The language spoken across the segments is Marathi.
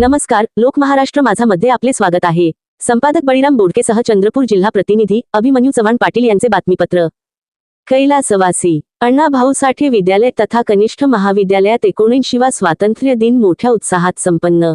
नमस्कार लोक महाराष्ट्र माझा मध्ये आपले स्वागत आहे. संपादक बळीराम बोडकेसह चंद्रपूर जिल्हा प्रतिनिधी अभिमन्यू चव्हाण पाटील यांचे बातमीपत्र. कैलासवासी अण्णा भाऊ साठे विद्यालय तथा कनिष्ठ महाविद्यालयात एकोणऐंशीवा स्वातंत्र्य दिन मोठ्या उत्साहात संपन्न.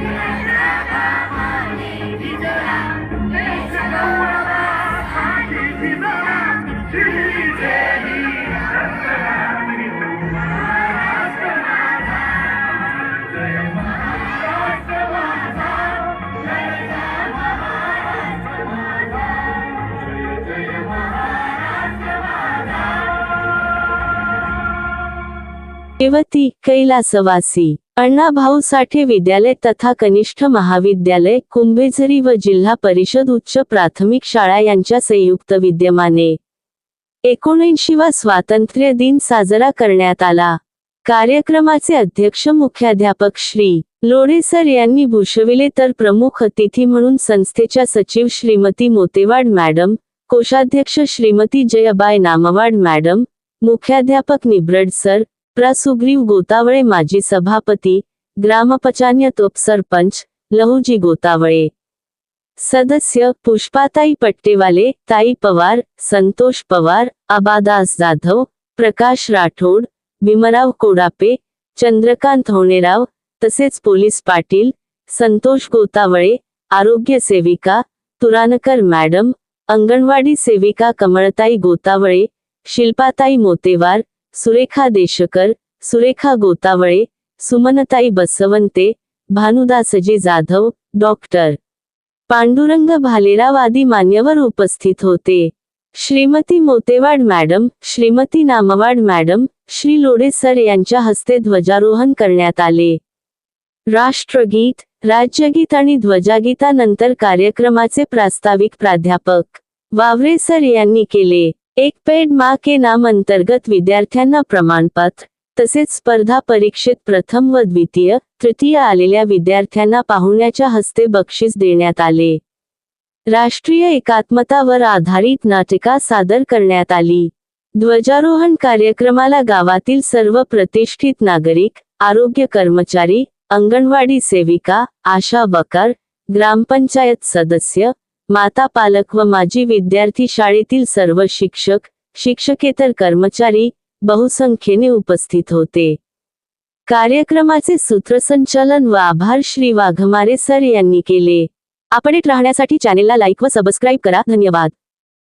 Yeah. रेवती कैलासवासी अण्णा भाऊ साठे विद्यालय तथा कनिष्ठ महाविद्यालय कुंभेझरी व जिल्हा परिषद उच्च प्राथमिक शाळा यांच्या संयुक्त विद्यमाने. एकोणऐंशीवा स्वातंत्र्य दिन साजरा करण्यात आला. कार्यक्रमाचे अध्यक्ष मुख्याध्यापक श्री. लोढे सर यांनी भूषविले तर प्रमुख अतिथी म्हणून संस्थेच्या सचिव श्रीमती मोतेवाड मॅडम कोषाध्यक्ष श्रीमती जयबाय नामवाड मॅडम मुख्याध्यापक निब्रड सर प्रा सुग्रीव गोतावळे माजी सभापती ग्रामपचान्यत उपसरपंच लहुजी गोतावळे. सदस्य पुष्पाताई पट्टेवाले ताई पवार संतोष पवार आबादास जाधव प्रकाश राठोड भीमराव कोडापे चंद्रकांत होणेराव तसेच पोलीस पाटील संतोष गोतावळे आरोग्य सेविका तुरानकर मॅडम अंगणवाडी सेविका कमळताई गोतावळे शिल्पाताई मोतेवार सुरेखा देशकर सुरेखा गोतावळे सुमनताई बसवंते भानुदासजी जाधव डॉक्टर. पांडुरंग भालेराव आदी मान्यवर उपस्थित होते. Shrimati Motewad madam Shrimati Namwad madam Shri Lode sir यांच्या हस्ते ध्वजारोहण करण्यात आले. राष्ट्रगीत राज्यगीत आणि ध्वजागीतानंतर कार्यक्रमाचे प्रास्ताविक प्राध्यापक वावरे सर यांनी केले. एक पेड मा के नाम अंतर्गत विद्यार्थ्यांना प्रमाणपत्र तसेच स्पर्धा परीक्षेत प्रथम व द्वितीय तृतीय आलेल्या विद्यार्थ्यांना पाहुण्याच्या हस्ते बक्षीस देण्यात आले. राष्ट्रीय एकात्मतावर आधारित नाटिका सादर करण्यात आली. ध्वजारोहण कार्यक्रमाला गावातील सर्व प्रतिष्ठित नागरिक आरोग्य कर्मचारी अंगणवाडी सेविका आशा बकर ग्रामपंचायत सदस्य माता पालक व माजी विद्यार्थी शाळेतील सर्व शिक्षक शिक्षकेतर कर्मचारी बहुसंख्येने उपस्थित होते. कार्यक्रमाचे सूत्रसंचालन व आभार श्री वाघमारे सर यांनी केले. अपडेट राहण्यासाठी चॅनेलला लाईक व सबस्क्राईब करा. धन्यवाद.